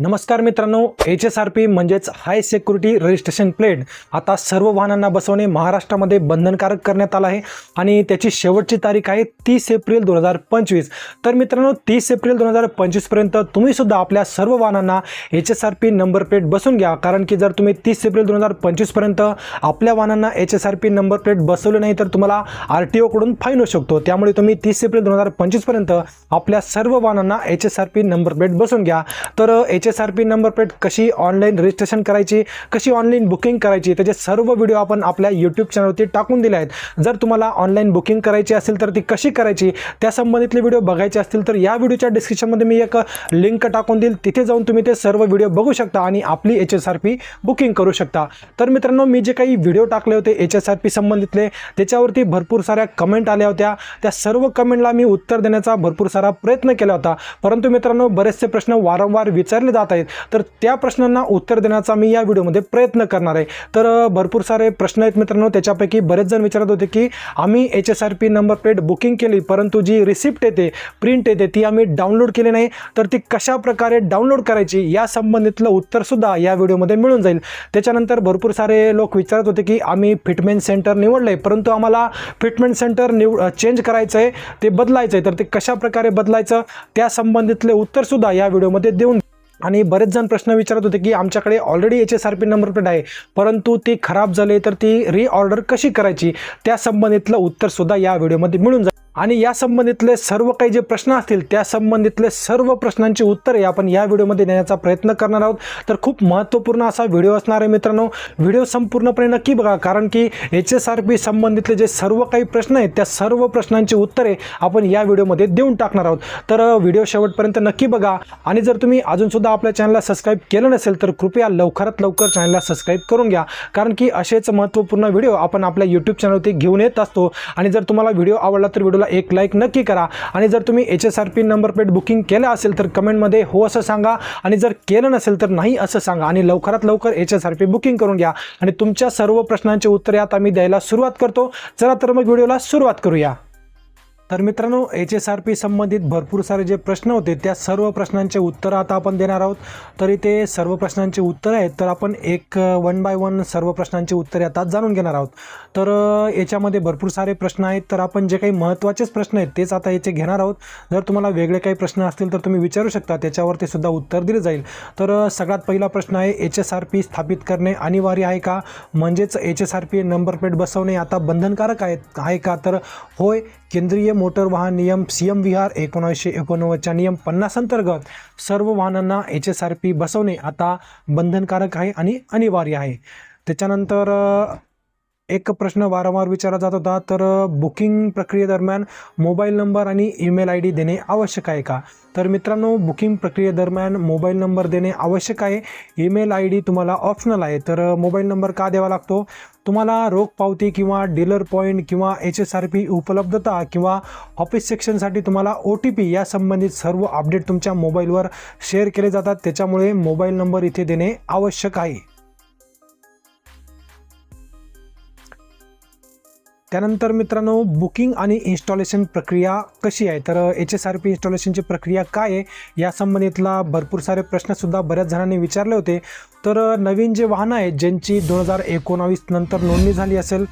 नमस्कार मित्रांनो H S R P म्हणजेच हाय सिक्युरिटी रजिस्ट्रेशन प्लेट आता सर्व वाहनांना बसवणे महाराष्ट्रामध्ये बंधनकारक करण्यात आलं आहे आणि त्याची शेवटची तारीख आहे तीस एप्रिल दोन हजार पंचवीस. तर मित्रांनो तीस एप्रिल दोन हजार पंचवीसपर्यंत तुम्हीसुद्धा आपल्या सर्व वाहनांना H S R P number plate बसून घ्या. कारण की जर तुम्ही तीस एप्रिल दोन हजार पंचवीसपर्यंत आपल्या वाहनांना H S R P number plate बसवली नाही तर तुम्हाला आर टी ओकडून फाईन होऊ शकतो. त्यामुळे तुम्ही तीस एप्रिल दोन हजार पंचवीसपर्यंत आपल्या सर्व वाहनांना H S R P number plate बसून घ्या. तर H S R P number plate कशी ऑनलाईन रजिस्ट्रेशन करायची कशी ऑनलाईन बुकिंग करायची त्याचे सर्व व्हिडिओ आपण आपल्या यूट्यूब चॅनलवरती टाकून दिले आहेत. जर तुम्हाला ऑनलाईन बुकिंग करायची असेल तर ती कशी करायची त्या संबंधितले व्हिडिओ बघायचे असतील तर या व्हिडिओच्या डिस्क्रिप्शनमध्ये मी एक लिंक टाकून देईल. तिथे जाऊन तुम्ही ते सर्व व्हिडिओ बघू शकता आणि आपली H S R P booking करू शकता. तर मित्रांनो मी जे काही व्हिडिओ टाकले होते एच एस आर पी संबंधितले त्याच्यावरती भरपूर साऱ्या कमेंट आल्या होत्या. त्या सर्व कमेंटला मी उत्तर देण्याचा भरपूर सारा प्रयत्न केला होता. परंतु मित्रांनो बरेचसे प्रश्न वारंवार विचारले जात आहेत. तर त्या प्रश्नांना उत्तर देण्याचा मी या व्हिडिओमध्ये प्रयत्न करणार आहे. तर भरपूर सारे प्रश्न आहेत मित्रांनो. त्याच्यापैकी बरेच जण विचारत होते की आम्ही H S R P number plate booking केली परंतु जी रिसिप्ट येते प्रिंट येते ती आम्ही डाउनलोड केली नाही. तर ती कशा प्रकारे डाउनलोड करायची या संबंधितलं उत्तरसुद्धा या व्हिडिओमध्ये मिळून जाईल. त्याच्यानंतर भरपूर सारे लोक विचारत होते की आम्ही फिटमेंट सेंटर निवडलं आहे परंतु आम्हाला फिटमेंट सेंटर निव चेंज करायचं आहे ते बदलायचं आहे तर ते कशा प्रकारे बदलायचं त्या संबंधितले उत्तरसुद्धा या व्हिडिओमध्ये देऊन आणि बरेच जण प्रश्न विचारत होते की आमच्याकडे already H S R P number plate आहे परंतु ती खराब झाले तर ती रिऑर्डर कशी करायची? त्या संबंधितलं उत्तरसुद्धा या व्हिडिओमध्ये मिळून जाईल. आणि या संबंधितले सर्व काही जे प्रश्न असतील त्या संबंधितले सर्व प्रश्नांची उत्तरे आपण या व्हिडिओमध्ये देण्याचा प्रयत्न करणार आहोत. तर खूप महत्त्वपूर्ण असा व्हिडिओ असणार आहे मित्रांनो. व्हिडिओ संपूर्णपणे नक्की बघा कारण की एच एस आर पी संबंधितले जे सर्व काही प्रश्न आहेत त्या सर्व प्रश्नांची उत्तरे आपण या व्हिडिओमध्ये देऊन टाकणार आहोत. तर व्हिडिओ शेवटपर्यंत नक्की बघा. आणि जर तुम्ही अजूनसुद्धा आपल्या चॅनलला सबस्क्राईब केलं नसेल तर कृपया लवकरात लवकर चॅनलला सबस्क्राईब करून घ्या. कारण की असेच महत्त्वपूर्ण व्हिडिओ आपण आपल्या यूट्यूब चॅनलवरती घेऊन येत असतो. आणि जर तुम्हाला व्हिडिओ आवडला तर व्हिडिओला एक लाईक नक्की करा. आणि जर तुम्ही H S R P number plate booking केलं असेल तर कमेंटमध्ये हो असं सांगा. आणि जर केलं नसेल तर नाही असं सांगा. आणि लवकरात लवकर H S R P booking करून घ्या. आणि तुमच्या सर्व प्रश्नांची उत्तरे आता मी द्यायला सुरुवात करतो. चला तर मग व्हिडिओला सुरुवात करूया. तर मित्रांनो एच एस आर पी संबंधित भरपूर सारे जे प्रश्न होते त्या सर्व प्रश्नांचे उत्तर आता आपण देणार आहोत. तरी ते सर्व प्रश्नांचे उत्तरं आहेत तर आपण एक वन बाय वन सर्व प्रश्नांची उत्तरे आता जाणून घेणार आहोत. तर याच्यामध्ये भरपूर सारे प्रश्न आहेत तर आपण जे काही महत्त्वाचेच प्रश्न आहेत तेच आता याचे घेणार आहोत. जर तुम्हाला वेगळे काही प्रश्न असतील तर तुम्ही विचारू शकता त्याच्यावरती सुद्धा उत्तर दिले जाईल. तर सगळ्यात पहिला प्रश्न आहे एच एस आर पी स्थापित करणे अनिवार्य आहे का? म्हणजेच H S R P number plate बसवणे आता बंधनकारक आहेत आहे का? तर होय केंद्रीय मोटर वाहन नियम सी एम विहार एकोणीसशे एकोणनव्वदच्या नियम पन्नास अंतर्गत सर्व वाहनांना एच एस आर पी बसवणे आता बंधनकारक आहे आणि अनिवार्य आहे. त्याच्यानंतर एक प्रश्न वारंवार विचारला जात होता तर बुकिंग प्रक्रियेदरम्यान मोबाईल नंबर आणि ईमेल आय डी देणे आवश्यक आहे का? तर मित्रांनो बुकिंग प्रक्रियेदरम्यान मोबाईल नंबर देणे आवश्यक आहे. ईमेल आय डी तुम्हाला ऑप्शनल आहे तर मोबाईल नंबर का द्यावा लागतो? तुम्हाला रोख पावती किंवा डीलर पॉईंट किंवा एच एस आर पी उपलब्धता किंवा ऑफिस सेक्शनसाठी तुम्हाला ओ टी पी या संबंधित सर्व अपडेट तुमच्या मोबाईलवर शेअर केले जातात. त्याच्यामुळे मोबाईल नंबर इथे देणे आवश्यक आहे. त्यानंतर मित्रांनो बुकिंग आणि इन्स्टॉलेशन प्रक्रिया कशी आहे? तर एच एस आर पी इन्स्टॉलेशनची प्रक्रिया काय आहे? या संबंधितला भरपूर सारे प्रश्नसुद्धा बऱ्याच जणांनी विचारले होते. तर नवीन जे वाहनं आहेत ज्यांची दोन हजार एकोणावीस नंतर नोंदणी झाली असेल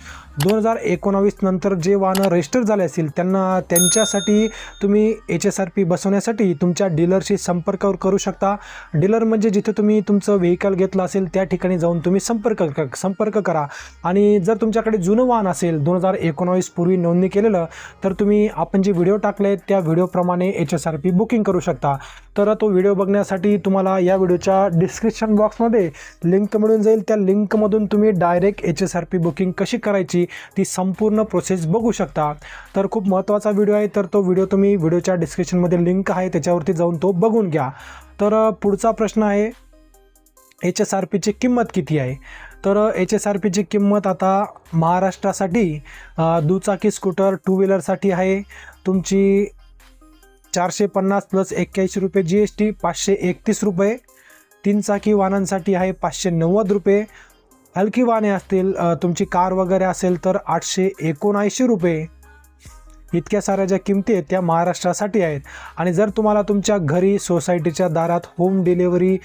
दोन हजार एकोणावीस नंतर जे वाहनं रजिस्टर झाले असतील त्यांना त्यांच्यासाठी तुम्ही एच एस आर पी बसवण्यासाठी तुमच्या डीलरशी संपर्क करू शकता. डीलर म्हणजे जिथे तुम्ही तुमचं व्हेकल घेतलं असेल त्या ठिकाणी जाऊन तुम्ही संपर्क क- संपर्क करा. आणि जर तुमच्याकडे जुनं वाहन असेल दोन हजार एकोणावीस पूर्वी नोंदणी केलेलं तर तुम्ही आपण जे व्हिडिओ टाकले आहेत त्या व्हिडिओप्रमाणे H S R P booking करू शकता. तर तो व्हिडिओ बघण्यासाठी तुम्हाला या व्हिडिओच्या डिस्क्रिप्शन बॉक्समध्ये लिंक मिळून जाईल. त्या लिंकमधून तुम्ही direct H S R P booking कशी करायची ती संपूर्ण प्रोसेस बघू शकता. तर खूप महत्त्वाचा व्हिडिओ आहे तर तो व्हिडिओ तुम्ही व्हिडिओच्या डिस्क्रिप्शनमध्ये लिंक आहे त्याच्यावरती जाऊन तो बघून घ्या. तर पुढचा प्रश्न आहे एच एस आर पीची किंमत किती आहे? तर एच एस आर पीची किंमत आता महाराष्ट्रासाठी दुचाकी स्कूटर टू व्हीलरसाठी आहे. तुमची चारशे पन्नास प्लस एक्क्याऐंशी रुपये जी एस टी पाचशे एकतीस रुपये. तीन चाकी वाहनांसाठी आहे पाचशे नव्वद रुपये. हलकी वाहने असतील तुमची कार वगैरे असेल तर आठशे एकोणऐंशी रुपये. इतक्या साऱ्या ज्या किमती आहेत त्या महाराष्ट्रासाठी आहेत. आणि जर तुम्हाला तुमच्या घरी सोसायटीच्या दारात होम डिलेवरी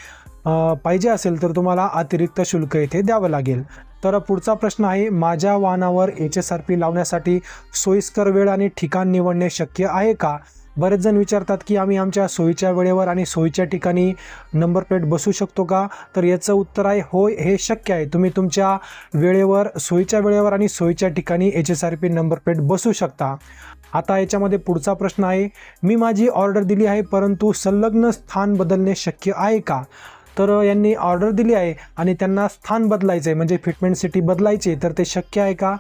पाहिजे असेल तर तुम्हाला अतिरिक्त शुल्क इथे द्यावं लागेल. तर पुढचा प्रश्न आहे माझ्या वाहनावर एच एस आर पी लावण्यासाठी सोयीस्कर वेळ आणि ठिकाण निवडणे शक्य आहे का? बरेच जण विचारतात की आम्ही आमच्या सोयीच्या वेळेवर आणि सोयीच्या ठिकाणी नंबर प्लेट बसू शकतो का? तर याचं उत्तर आहे होय हे शक्य आहे. तुम्ही तुमच्या वेळेवर सोयीच्या वेळेवर आणि सोयीच्या ठिकाणी H S R P number plate बसू शकता. आता याच्यामध्ये पुढचा प्रश्न आहे मी माझी ऑर्डर दिली आहे परंतु संलग्न स्थान बदलणे शक्य आहे का? तर यांनी ऑर्डर दिली आहे आणि त्यांना स्थान बदलायचं आहे म्हणजे फिटमेंट सिटी बदलायची तर ते शक्य आहे का?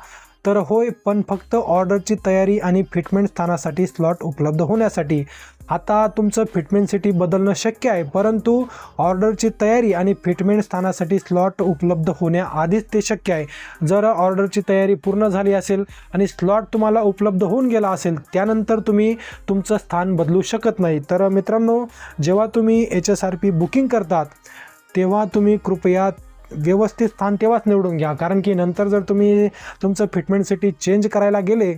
तर होय पण फक्त ऑर्डरची तयारी आणि फिटमेंट स्थानासाठी स्लॉट उपलब्ध होण्यासाठी. आता तुमचं फिटमेंट सिटी बदलणं शक्य आहे परंतु ऑर्डरची तयारी आणि फिटमेंट स्थानासाठी स्लॉट उपलब्ध होण्याआधीच ते शक्य आहे. जर ऑर्डरची तयारी पूर्ण झाली असेल आणि स्लॉट तुम्हाला उपलब्ध होऊन गेला असेल त्यानंतर तुम्ही तुमचं स्थान बदलू शकत नाही. तर मित्रांनो जेव्हा तुम्ही H S R P booking करतात तेव्हा तुम्ही कृपया व्यवस्थित स्थान तेव्हाच निवडून घ्या. कारण की नंतर जर तुम्ही तुमचं फिटमेंट सिटी चेंज करायला गेले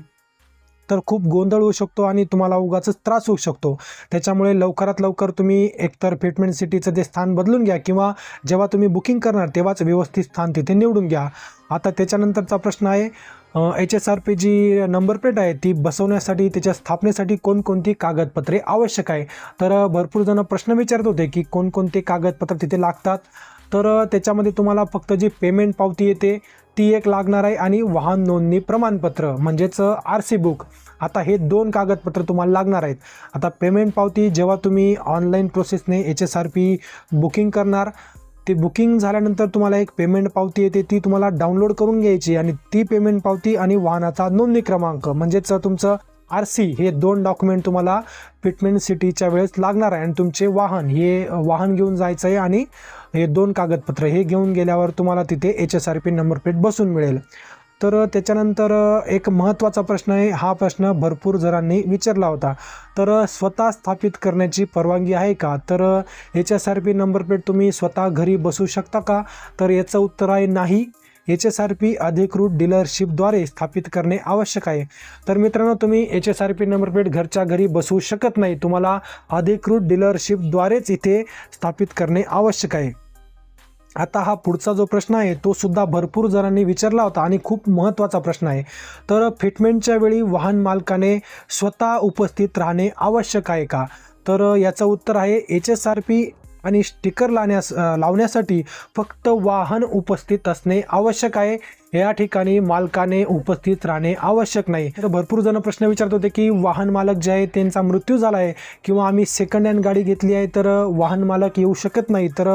तर खूप गोंधळ होऊ शकतो आणि तुम्हाला उगाच त्रास होऊ शकतो. त्याच्यामुळे लवकरात लवकर तुम्ही एकतर फिटमेंट सिटीचं ते स्थान बदलून घ्या किंवा जेव्हा तुम्ही बुकिंग करणार तेव्हाच व्यवस्थित स्थान तिथे निवडून घ्या. आता त्याच्यानंतरचा प्रश्न आहे एच एस आर पी जी नंबर प्लेट आहे ती बसवण्यासाठी त्याच्या स्थापनेसाठी कोणकोणती कागदपत्रे आवश्यक आहे? तर भरपूर जण प्रश्न विचारत होते की कोणकोणते कागदपत्र तिथे लागतात? तर त्याच्यामध्ये तुम्हाला फक्त जी पेमेंट पावती येते ती एक लागणार आहे आणि वाहन नोंदणी प्रमाणपत्र म्हणजेच आर सी बुक आता हे दोन कागदपत्र तुम्हाला लागणार आहेत. आता पेमेंट पावती जेव्हा तुम्ही online प्रोसेसने H S R P booking करणार ते बुकिंग झाल्यानंतर तुम्हाला एक पेमेंट पावती येते ती तुम्हाला डाउनलोड करून घ्यायची आणि ती पेमेंट पावती आणि वाहनाचा नोंदणी क्रमांक म्हणजेच तुमचं आर सी हे दोन डॉक्युमेंट तुम्हाला फिटमेंट सिटीच्या वेळेस लागणार आहे. आणि तुमचे वाहन हे वाहन घेऊन जायचं आहे आणि हे दोन कागदपत्र हे घेऊन गेल्यावर तुम्हाला तिथे H S R P number plate बसून मिळेल. तर त्याच्यानंतर एक महत्त्वाचा प्रश्न आहे. हा प्रश्न भरपूर जणांनी विचारला होता. तर स्वतः स्थापित करण्याची परवानगी आहे का? तर H S R P number plate तुम्ही स्वतः घरी बसू शकता का? तर याचं उत्तर आहे नाही. एच एस आर पी अधिकृत डीलरशिपद्वारे स्थापित करणे आवश्यक आहे. तर मित्रांनो तुम्ही H S R P number plate घरच्या घरी बसवू शकत नाही. तुम्हाला अधिकृत डीलरशिपद्वारेच इथे स्थापित करणे आवश्यक आहे. आता हा पुढचा जो प्रश्न आहे तो सुद्धा भरपूर जणांनी विचारला होता आणि खूप महत्त्वाचा प्रश्न आहे. तर फिटमेंटच्या वेळी वाहन मालकाने स्वतः उपस्थित राहणे आवश्यक आहे का? तर याचं उत्तर आहे एच एस आर पी आणि स्टिकर लावण्यास लावण्यासाठी फक्त वाहन उपस्थित असणे आवश्यक आहे. या ठिकाणी मालकाने उपस्थित राहणे आवश्यक नाही. तर भरपूर जण प्रश्न विचारत होते की वाहन मालक जे आहे त्यांचा मृत्यू झाला आहे किंवा आम्ही सेकंड हँड गाडी घेतली आहे तर वाहन मालक येऊ शकत नाही. तर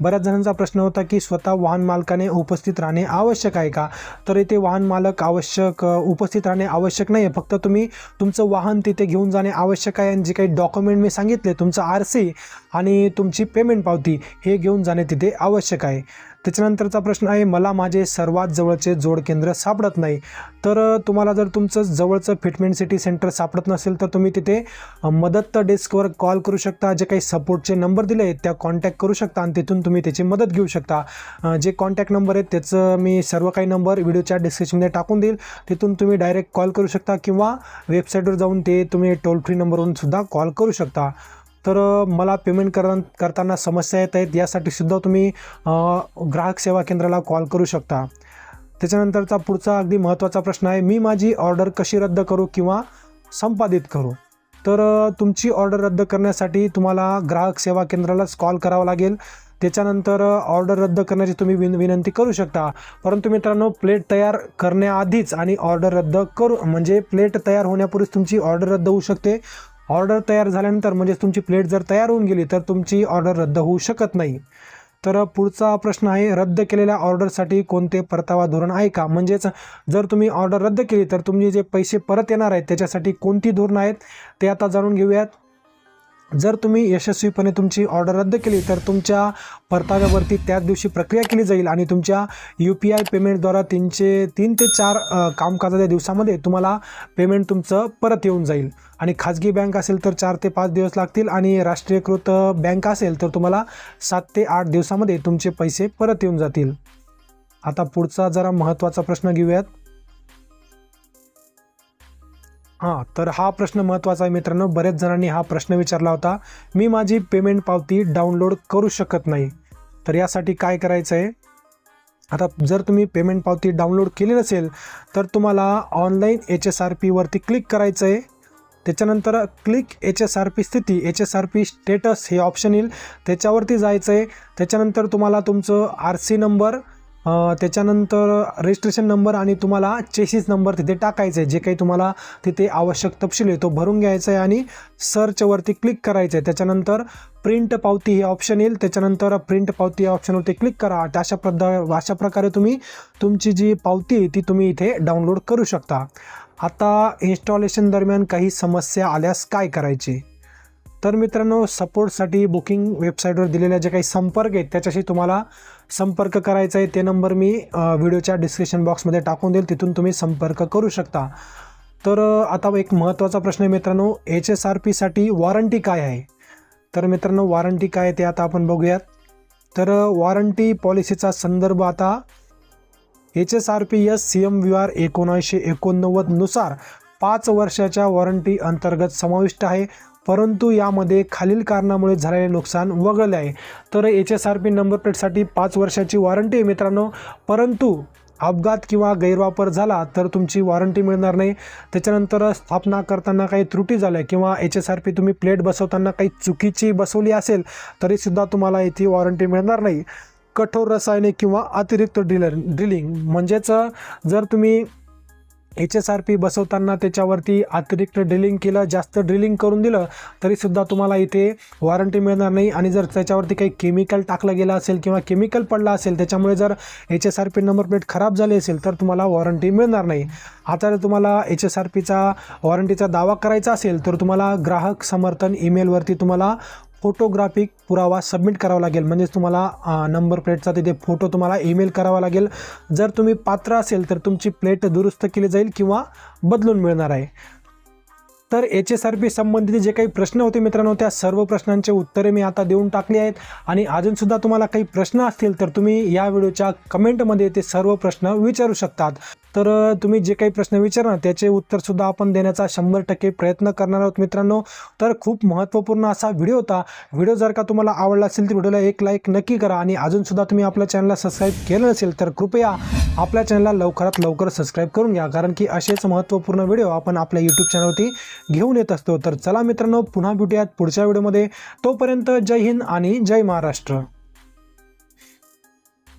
बऱ्याच जणांचा प्रश्न होता की स्वतः वाहन मालकाने उपस्थित राहणे आवश्यक आहे का? तर इथे वाहन मालक आवश्यक उपस्थित राहणे आवश्यक नाही आहे फक्त तुम्ही तुमचं वाहन तिथे घेऊन जाणे आवश्यक आहे आणि जे काही डॉक्युमेंट मी सांगितले तुमचं आर सी आणि तुमची पेमेंट पावती हे घेऊन जाणे तिथे आवश्यक आहे. त्याच्यानंतरचा प्रश्न आहे मला माझे सर्वात जवळचे जोड केंद्र सापडत नाही. तर तुम्हाला जर तुमचं जवळचं फिटमेंट सिटी सेंटर सापडत नसेल तर तुम्ही तिथे मदत डेस्कवर कॉल करू शकता जे काही सपोर्टचे नंबर दिले आहेत त्या कॉन्टॅक्ट करू शकता आणि तिथून तुम्ही त्याची मदत घेऊ शकता. जे कॉन्टॅक्ट नंबर आहेत त्याचं मी सर्व काही नंबर व्हिडिओच्या डिस्क्रिप्शनमध्ये टाकून देईल. तिथून तुम्ही डायरेक्ट कॉल करू शकता किंवा वेबसाईटवर जाऊन ते तुम्ही टोल फ्री नंबरवरून सुद्धा कॉल करू शकता. तर मला पेमेंट कर करताना समस्या येत आहेत. यासाठी सुद्धा तुम्ही ग्राहक सेवा केंद्राला कॉल करू शकता. त्याच्यानंतरचा पुढचा अगदी महत्त्वाचा प्रश्न आहे मी माझी ऑर्डर कशी रद्द करू किंवा संपादित करू? तर तुमची ऑर्डर रद्द करण्यासाठी तुम्हाला ग्राहक सेवा केंद्रालाच कॉल करावा लागेल. त्याच्यानंतर ऑर्डर रद्द करण्याची तुम्ही विन विनंती करू शकता. परंतु मित्रांनो प्लेट तयार करण्याआधीच आणि ऑर्डर रद्द करू म्हणजे प्लेट तयार होण्यापूर्वीच तुमची ऑर्डर रद्द होऊ शकते. ऑर्डर तयार झाल्यानंतर म्हणजेच तुमची प्लेट जर तयार होऊन गेली तर तुमची ऑर्डर रद्द होऊ शकत नाही. तर पुढचा प्रश्न आहे रद्द केलेल्या ऑर्डरसाठी कोणते परतावा धोरण आहे का? म्हणजेच जर तुम्ही ऑर्डर रद्द केली तर तुम्ही जे पैसे परत येणार आहेत त्याच्यासाठी कोणती धोरणं आहेत ते आता जाणून घेऊयात. जर तुम्ही यशस्वीपणे तुमची ऑर्डर रद्द केली तर तुमच्या परताव्यावरती त्याच दिवशी प्रक्रिया केली जाईल आणि तुमच्या यू पी आय पेमेंटद्वारा तीनशे तीन ते चार कामकाजाच्या दिवसामध्ये तुम्हाला पेमेंट तुमचं परत येऊन जाईल. आणि खाजगी बँक असेल तर चार ते पाच दिवस लागतील आणि राष्ट्रीयकृत बँक असेल तर तुम्हाला सात ते आठ दिवसामध्ये तुमचे पैसे परत येऊन जातील. आता पुढचा जरा महत्त्वाचा प्रश्न घेऊयात. हां तर हा प्रश्न महत्त्वाचा आहे मित्रांनो. बऱ्याच जणांनी हा प्रश्न विचारला होता. मी माझी पेमेंट पावती डाउनलोड करू शकत नाही. तर यासाठी काय करायचं आहे आता जर तुम्ही पेमेंट पावती डाउनलोड केली नसेल तर तुम्हाला ऑनलाईन एच एस आर पीवरती क्लिक करायचं आहे त्याच्यानंतर click H S R P स्थिती H S R P status हे ऑप्शन येईल. त्याच्यावरती जायचं आहे त्याच्यानंतर तुम्हाला तुमचं आर सी नंबर त्याच्यानंतर रजिस्ट्रेशन नंबर आणि तुम्हाला चेसिस नंबर तिथे टाकायचं आहे जे काही तुम्हाला तिथे आवश्यक तपशील आहे तो भरून घ्यायचा आहे आणि सर्चवरती क्लिक करायचं आहे त्याच्यानंतर प्रिंट पावती हे ऑप्शन येईल. त्याच्यानंतर प्रिंट पावती या ऑप्शनवरती क्लिक करा. अशा प्रद अशा प्रकारे तुम्ही तुमची जी पावती आहे ती तुम्ही इथे डाउनलोड करू शकता. आता इन्स्टॉलेशन दरम्यान काही समस्या आल्यास काय करायची? तर मित्रांनो सपोर्टसाठी बुकिंग वेबसाईटवर दिलेल्या जे काही संपर्क आहेत त्याच्याशी तुम्हाला संपर्क करायचा आहे. ते नंबर मी व्हिडिओच्या डिस्क्रिप्शन बॉक्समध्ये टाकून देईल. तिथून तुम्ही संपर्क करू शकता. तर आता एक महत्त्वाचा प्रश्न आहे मित्रांनो एच एस आर पीसाठी वॉरंटी काय आहे? तर मित्रांनो वॉरंटी काय आहे ते आता आपण बघूयात. तर वॉरंटी पॉलिसीचा संदर्भ आता H S R P S C M V R एकोणीसशे एकोणनव्वदनुसार पाच वर्षाच्या वॉरंटी अंतर्गत समाविष्ट आहे. परंतु यामध्ये खालील कारणामुळे झालेले नुकसान वगळले आहे. तर H S R P number प्लेटसाठी पाच वर्षाची वॉरंटी आहे मित्रांनो. परंतु अपघात किंवा गैरवापर झाला तर तुमची वॉरंटी मिळणार नाही. त्याच्यानंतर स्थापना करताना काही त्रुटी झाल्या किंवा एच एस आर पी तुम्ही प्लेट बसवताना काही चुकीची बसवली असेल तरीसुद्धा तुम्हाला इथे वॉरंटी मिळणार नाही. कठोर रसायने किंवा अतिरिक्त ड्रिलर ड्रिलिंग म्हणजेच जर तुम्ही एच एस आर पी बसवताना त्याच्यावरती अतिरिक्त ड्रिलिंग केलं जास्त ड्रिलिंग करून दिलं तरीसुद्धा तुम्हाला इथे वॉरंटी मिळणार नाही. आणि जर त्याच्यावरती काही केमिकल टाकलं गेलं असेल किंवा केमिकल पडलं असेल त्याच्यामुळे जर H S R P number plate खराब झाली असेल तर तुम्हाला वॉरंटी मिळणार नाही. आता जर तुम्हाला एच एस आर पीचा वॉरंटीचा दावा करायचा असेल तर तुम्हाला ग्राहक समर्थन ईमेलवरती तुम्हाला फोटोग्राफिक पुरावा सबमिट करावा लागेल. म्हणजेच तुम्हाला नंबर प्लेटचा तिथे फोटो तुम्हाला ईमेल करावा लागेल. जर तुम्ही पात्र असेल तर तुमची प्लेट दुरुस्त केली जाईल किंवा बदलून मिळणार आहे. तर एच एस आर पी संबंधित जे काही प्रश्न होते मित्रांनो त्या सर्व प्रश्नांचे उत्तरे मी आता देऊन टाकली आहेत. आणि अजूनसुद्धा तुम्हाला काही प्रश्न असतील तर तुम्ही या व्हिडिओच्या कमेंटमध्ये ते सर्व प्रश्न विचारू शकतात. तर तुम्ही जे काही प्रश्न विचारणार त्याचे उत्तरसुद्धा आपण देण्याचा शंभर टक्के प्रयत्न करणार आहोत मित्रांनो. तर खूप महत्त्वपूर्ण असा व्हिडिओ होता. व्हिडिओ जर का तुम्हाला आवडला असेल तर व्हिडिओला एक लाईक नक्की करा. आणि अजूनसुद्धा तुम्ही आपल्या चॅनलला सबस्क्राईब केलं नसेल तर कृपया आपल्या चॅनलला लवकरात लवकर सबस्क्राईब करून घ्या. कारण की असेच महत्त्वपूर्ण व्हिडिओ आपण आपल्या यूट्यूब चॅनलवरती घेऊन येत असतो. तर चला मित्रांनो पुन्हा भेटूयात पुढच्या व्हिडिओमध्ये. तोपर्यंत जय हिंद आणि जय महाराष्ट्र.